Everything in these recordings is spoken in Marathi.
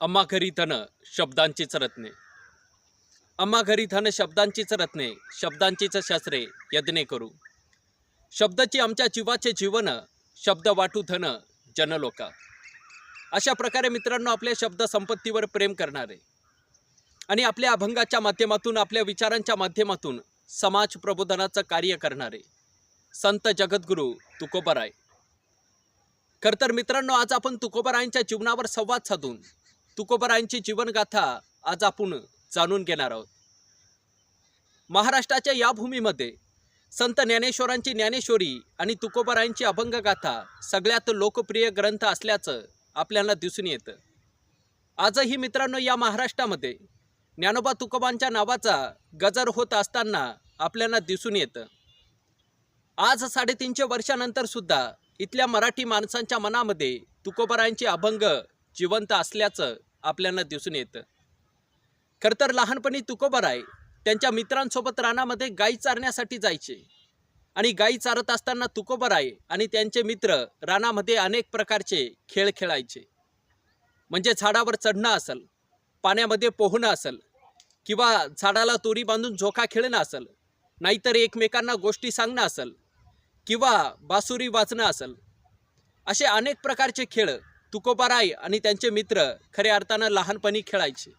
अम्मा घरी धन शब्दांचीच रत्ने अम्मा घरी धन शब्दांचीच रत्ने शब्दांचीच शस्त्रे यज्ञे करू. शब्दाची आमच्या जीवाचे जीवन शब्द वाटू धन जनलोका. अशा प्रकारे मित्रांनो आपल्या शब्द संपत्तीवर प्रेम करणारे आणि आपल्या अभंगाच्या माध्यमातून आपल्या विचारांच्या माध्यमातून समाज प्रबोधनाचं कार्य करणारे संत जगद्गुरू तुकोबराय. खरं तर मित्रांनो आज आपण तुकोबरायांच्या जीवनावर संवाद साधून तुकोबरायांची जीवनगाथा आज आपण जाणून घेणार आहोत. महाराष्ट्राच्या या भूमीमध्ये संत ज्ञानेश्वरांची ज्ञानेश्वरी आणि तुकोबरायांची अभंगगाथा सगळ्यात लोकप्रिय ग्रंथ असल्याचं आपल्याला दिसून येतं. आजही मित्रांनो या महाराष्ट्रामध्ये ज्ञानोबा तुकोबांच्या नावाचा गजर होत असताना आपल्याला दिसून येतं. आज साडेतीनशे वर्षानंतर सुद्धा इथल्या मराठी माणसांच्या मनामध्ये तुकोबरायांचे अभंग जिवंत असल्याचं आपल्याला दिसून येतं. खरं तर लहानपणी तुकोबराय त्यांच्या मित्रांसोबत रानामध्ये गाई चारण्यासाठी जायचे. आणि गाई चारत असताना तुकोबराय आणि त्यांचे मित्र रानामध्ये अनेक प्रकारचे खेळ खेळायचे. म्हणजे झाडावर चढणं असेल पाण्यामध्ये पोहणं असेल किंवा झाडाला दोरी बांधून झोका खेळणं असेल नाहीतर एकमेकांना गोष्टी सांगणं असेल किंवा बासुरी वाचणं असेल असे अनेक प्रकारचे खेळ तुकोबाराय आणि त्यांचे मित्र खऱ्या अर्थानं लहानपणी खेळायचे.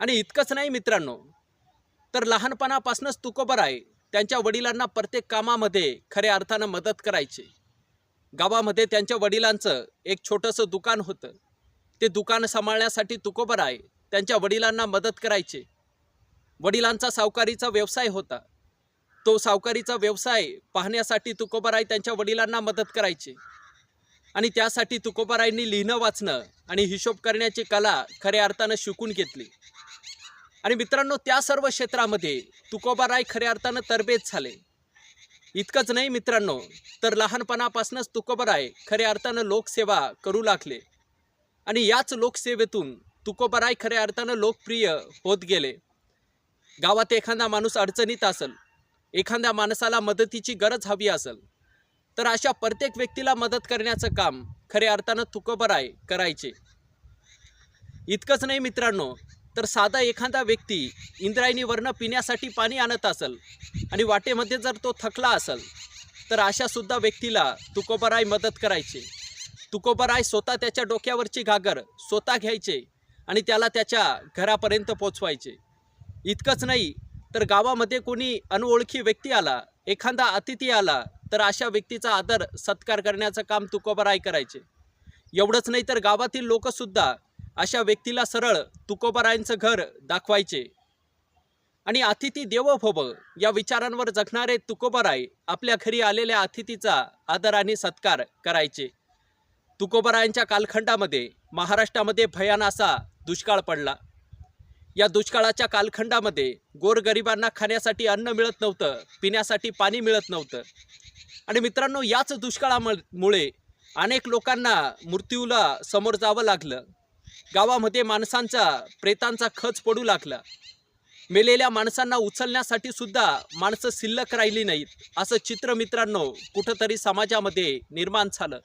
आणि इतकंच नाही मित्रांनो तर लहानपणापासूनच तुकोबाराय त्यांच्या वडिलांना प्रत्येक कामामध्ये खऱ्या अर्थानं मदत करायचे. गावामध्ये त्यांच्या वडिलांचं एक छोटंसं दुकान होतं. ते दुकान सांभाळण्यासाठी तुकोबराय त्यांच्या वडिलांना मदत करायचे. वडिलांचा सावकारीचा व्यवसाय होता. तो सावकारीचा व्यवसाय पाहण्यासाठी तुकोबाराय त्यांच्या वडिलांना मदत करायचे. आणि त्यासाठी तुकोबारायांनी लिहिणं वाचणं आणि हिशोब करण्याची कला खऱ्या अर्थानं शिकून घेतली. आणि मित्रांनो त्या सर्व क्षेत्रामध्ये तुकोबाराय खऱ्या अर्थानं तरबेज झाले. इतकंच नाही मित्रांनो तर लहानपणापासूनच तुकोबाराय खऱ्या अर्थानं लोकसेवा करू लागले. आणि याच लोकसेवेतून तुकोबाराय खऱ्या अर्थानं लोकप्रिय होत गेले. गावात एखादा माणूस अडचणीत असेल एखाद्या माणसाला मदतीची गरज हवी असेल तर अशा प्रत्येक व्यक्तीला मदत करण्याचं काम खऱ्या अर्थानं तुकोबराय करायचे. इतकंच नाही मित्रांनो तर साधा एखादा व्यक्ती इंद्रायणीवरनं पिण्यासाठी पाणी आणत असेल आणि वाटेमध्ये जर तो थकला असेल तर अशा सुद्धा व्यक्तीला तुकोबराय मदत करायचे. तुकोबराय स्वतः त्याच्या डोक्यावरची घागर स्वतः घ्यायचे आणि त्याला त्याच्या घरापर्यंत पोचवायचे. इतकंच नाही तर गावामध्ये कोणी अनओळखी व्यक्ती आला एखादा अतिथी आला तर अशा व्यक्तीचा आदर सत्कार करण्याचं काम तुकोबराय करायचे. एवढंच नाही तर गावातील लोकसुद्धा अशा व्यक्तीला सरळ तुकोबरायांचं घर दाखवायचे. आणि अतिथी देवो भव या विचारांवर जगणारे तुकोबराय आपल्या घरी आलेल्या अतिथीचा आदर आणि सत्कार करायचे. तुकोबरायांच्या कालखंडामध्ये महाराष्ट्रामध्ये भयान असा दुष्काळ पडला. या दुष्काळाच्या कालखंडामध्ये गोरगरिबांना खाण्यासाठी अन्न मिळत नव्हतं पिण्यासाठी पाणी मिळत नव्हतं. आणि मित्रांनो याच दुष्काळामुळे अनेक लोकांना मृत्यूला समोर जावं लागलं. गावामध्ये माणसांचा प्रेतांचा खच पडू लागला. मेलेल्या माणसांना उचलण्यासाठी सुद्धा माणसं शिल्लक राहिली नाहीत असं चित्र मित्रांनो कुठंतरी समाजामध्ये निर्माण झालं.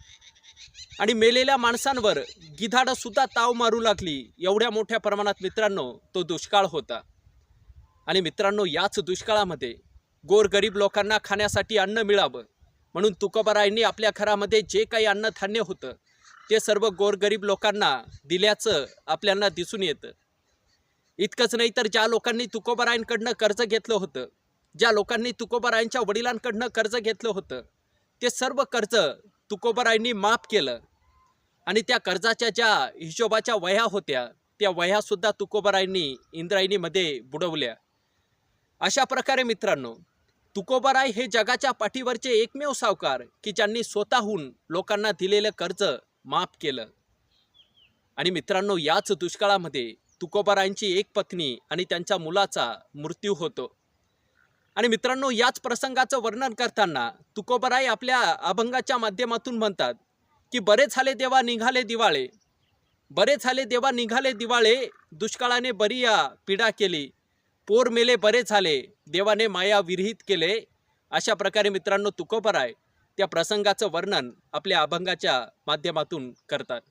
आणि मेलेल्या माणसांवर गिधाडंसुद्धा ताव मारू लागली. एवढ्या मोठ्या प्रमाणात मित्रांनो तो दुष्काळ होता. आणि मित्रांनो याच दुष्काळामध्ये गोरगरीब लोकांना खाण्यासाठी अन्न मिळावं. म्हणून तुकोबारायांनी आपल्या घरामध्ये जे काही अन्नधान्य होतं ते सर्व गोरगरीब लोकांना दिल्याचं आपल्याला दिसून येतं. इतकंच नाही तर ज्या लोकांनी तुकोबारायांकडनं कर्ज घेतलं होतं ज्या लोकांनी तुकोबारायांच्या वडिलांकडनं कर्ज घेतलं होतं ते सर्व कर्ज तुकोबारायांनी माफ केलं. आणि त्या कर्जाच्या ज्या हिशोबाच्या वह्या होत्या त्या वह्यासुद्धा तुकोबारायांनी इंद्रायणीमध्ये बुडवल्या. अशा प्रकारे मित्रांनो तुकोबाराय हे जगाच्या पाठीवरचे एकमेव सावकार की ज्यांनी स्वतःहून लोकांना दिलेलं कर्ज माफ केलं. आणि मित्रांनो याच दुष्काळामध्ये तुकोबारायांची एक पत्नी आणि त्यांच्या मुलाचा मृत्यू होतो. आणि मित्रांनो याच प्रसंगाचं वर्णन करताना तुकोबराय आपल्या अभंगाच्या माध्यमातून म्हणतात की बरे झाले देवा निघाले दिवाळे. बरे झाले देवा निघाले दिवाळे. दुष्काळाने बरी या पीडा केली. पोर मेले बरे झाले देवाने माया विरहित केले. अशा प्रकारे मित्रांनो तुकोबराय त्या प्रसंगाचं वर्णन आपल्या अभंगाच्या माध्यमातून करतात.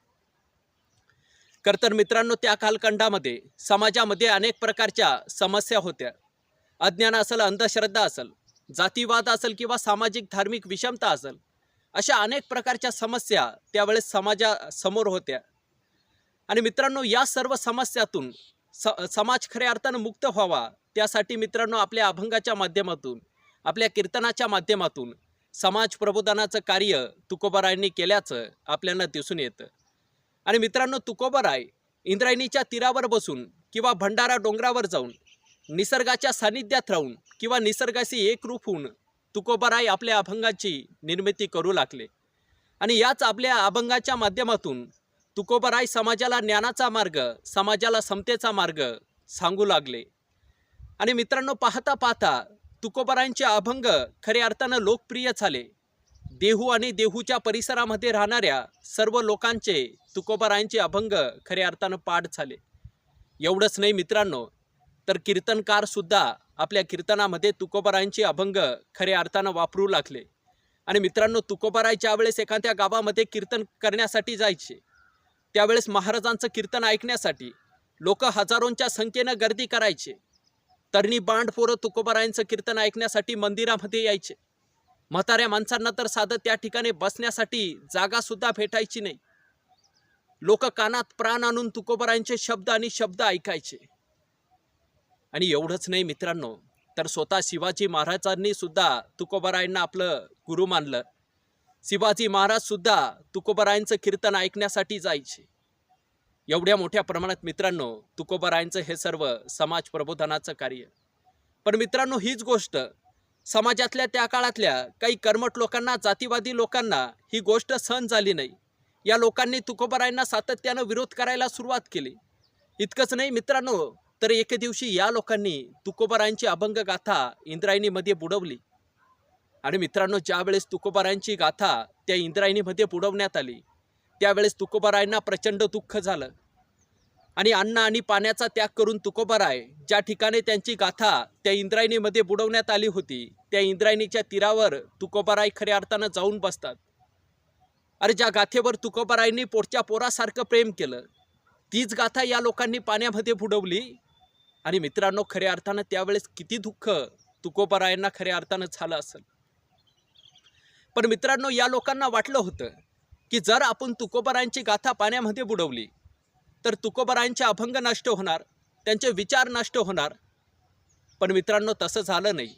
खरं तर मित्रांनो त्या कालखंडामध्ये समाजामध्ये अनेक प्रकारच्या समस्या होत्या. अज्ञान असेल अंधश्रद्धा असेल जातीवाद असेल किंवा सामाजिक धार्मिक विषमता असेल अशा अनेक प्रकारच्या समस्या त्यावेळेस समाजासमोर होत्या. आणि मित्रांनो या सर्व समस्यातून स समाज खऱ्या अर्थानं मुक्त व्हावा त्यासाठी मित्रांनो आपल्या अभंगाच्या माध्यमातून आपल्या कीर्तनाच्या माध्यमातून समाज प्रबोधनाचं कार्य तुकोबारायांनी केल्याचं आपल्याला दिसून येतं. आणि मित्रांनो तुकोबाराय इंद्रायणीच्या तीरावर बसून किंवा भंडारा डोंगरावर जाऊन निसर्गाच्या सानिध्यात राहून किंवा निसर्गाशी एकरूप होऊन तुकोबाराय आपल्या अभंगाची निर्मिती करू लागले. आणि याच आपल्या अभंगाच्या माध्यमातून तुकोबराय समाजाला ज्ञानाचा मार्ग समाजाला समतेचा मार्ग सांगू लागले. आणि मित्रांनो पाहता पाहता तुकोबरायांचे अभंग खऱ्या अर्थानं लोकप्रिय झाले. देहू आणि देहूच्या परिसरामध्ये राहणाऱ्या सर्व लोकांचे तुकोबरायांचे अभंग खऱ्या अर्थानं पाठ झाले. एवढंच नाही मित्रांनो तर कीर्तनकारसुद्धा आपल्या कीर्तनामध्ये तुकोबरायांचे अभंग खऱ्या अर्थानं वापरू लागले. आणि मित्रांनो तुकोबराय ज्यावेळेस एखाद्या गावामध्ये कीर्तन करण्यासाठी जायचे त्यावेळेस महाराजांचं कीर्तन ऐकण्यासाठी लोक हजारोंच्या संख्येनं गर्दी करायचे. तरणी बांड पोरं तुकोबारायांचं कीर्तन ऐकण्यासाठी मंदिरामध्ये यायचे. म्हाताऱ्या माणसांना तर साधं त्या ठिकाणी बसण्यासाठी जागासुद्धा भेटायची नाही. लोक कानात प्राण आणून तुकोबारायांचे शब्द आणि शब्द ऐकायचे. आणि एवढंच नाही मित्रांनो तर स्वतः शिवाजी महाराजांनी सुद्धा तुकोबारायांना आपलं गुरु मानलं. शिवाजी महाराज सुद्धा तुकोबारायांचं कीर्तन ऐकण्यासाठी जायचे. एवढ्या मोठ्या प्रमाणात मित्रांनो तुकोबारायांचं हे सर्व समाज प्रबोधनाचं कार्य. पण मित्रांनो हीच गोष्ट समाजातल्या त्या काळातल्या काही कर्मठ लोकांना जातीवादी लोकांना ही गोष्ट सहन झाली नाही. या लोकांनी तुकोबारायांना सातत्यानं विरोध करायला सुरुवात केली. इतकंच नाही मित्रांनो तर एके दिवशी या लोकांनी तुकोबारायांची अभंग गाथा इंद्रायणीमध्ये बुडवली. आणि मित्रांनो ज्यावेळेस तुकोबारायांची गाथा त्या इंद्रायणीमध्ये बुडवण्यात आली त्यावेळेस तुकोबारायांना प्रचंड दुःख झालं. आणि अन्न आणि पाण्याचा त्याग करून तुकोबाराय ज्या ठिकाणी त्यांची गाथा त्या इंद्रायणीमध्ये बुडवण्यात आली होती त्या इंद्रायणीच्या तीरावर तुकोबाराय खऱ्या अर्थानं जाऊन बसतात. अरे ज्या गाथेवर तुकोबारायांनी पोटच्या पोरासारखं प्रेम केलं तीच गाथा या लोकांनी पाण्यामध्ये बुडवली. आणि मित्रांनो खऱ्या अर्थानं त्यावेळेस किती दुःख तुकोबारायांना खऱ्या अर्थानं झालं असेल. पण मित्रांनो या लोकांना वाटलं होतं की जर आपण तुकोबरांची गाथा पाण्यामध्ये बुडवली तर तुकोबरांचे अभंग नष्ट होणार त्यांचे विचार नष्ट होणार. पण मित्रांनो तसं झालं नाही.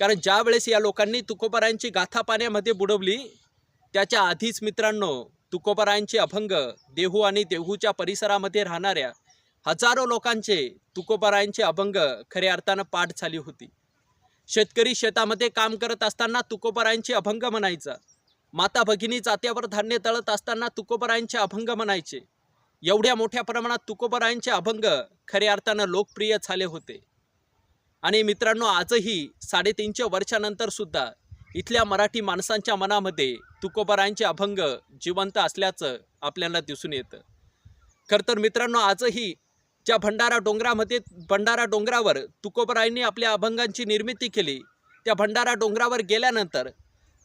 कारण ज्यावेळेस या लोकांनी तुकोबरांची गाथा पाण्यामध्ये बुडवली त्याच्या आधीच मित्रांनो तुकोबारायांचे अभंग देहू आणि देहूच्या परिसरामध्ये राहणाऱ्या हजारो लोकांचे तुकोबारायांचे अभंग खऱ्या अर्थानं पाठ झाली होती. शेतकरी शेतामध्ये काम करत असताना तुकोबरायांचे अभंग म्हणायचा. माता भगिनी जात्यावर धान्य तळत असताना तुकोबरायांचे अभंग म्हणायचे. एवढ्या मोठ्या प्रमाणात तुकोबरायांचे अभंग खऱ्या अर्थानं लोकप्रिय झाले होते. आणि मित्रांनो आजही साडेतीनशे वर्षानंतर सुद्धा इथल्या मराठी माणसांच्या मनामध्ये तुकोबरायांचे अभंग जिवंत असल्याचं आपल्याला दिसून येतं. खरं तर मित्रांनो आजही ज्या भंडारा डोंगरामध्ये भंडारा डोंगरावर तुकोबरायांनी आपल्या अभंगांची निर्मिती केली. त्या भंडारा डोंगरावर गेल्यानंतर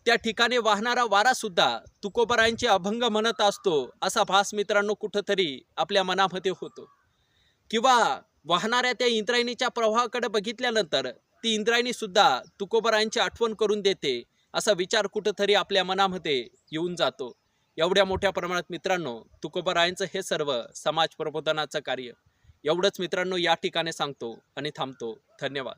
त्या ठिकाणी वाहणारा वारासुद्धा तुकोबरायांचे अभंग म्हणत असतो असा भास मित्रांनो कुठंतरी आपल्या मनामध्ये होतो. किंवा वाहणाऱ्या त्या इंद्रायणीच्या प्रवाहाकडे बघितल्यानंतर ती इंद्रायणीसुद्धा तुकोबरायांची आठवण करून देते असा विचार कुठंतरी आपल्या मनामध्ये येऊन जातो. एवढ्या मोठ्या प्रमाणात मित्रांनो तुकोबरायांचं हे सर्व समाज प्रबोधनाचं कार्य एवढंच मित्रांनो या ठिकाणी सांगतो आणि थांबतो. धन्यवाद.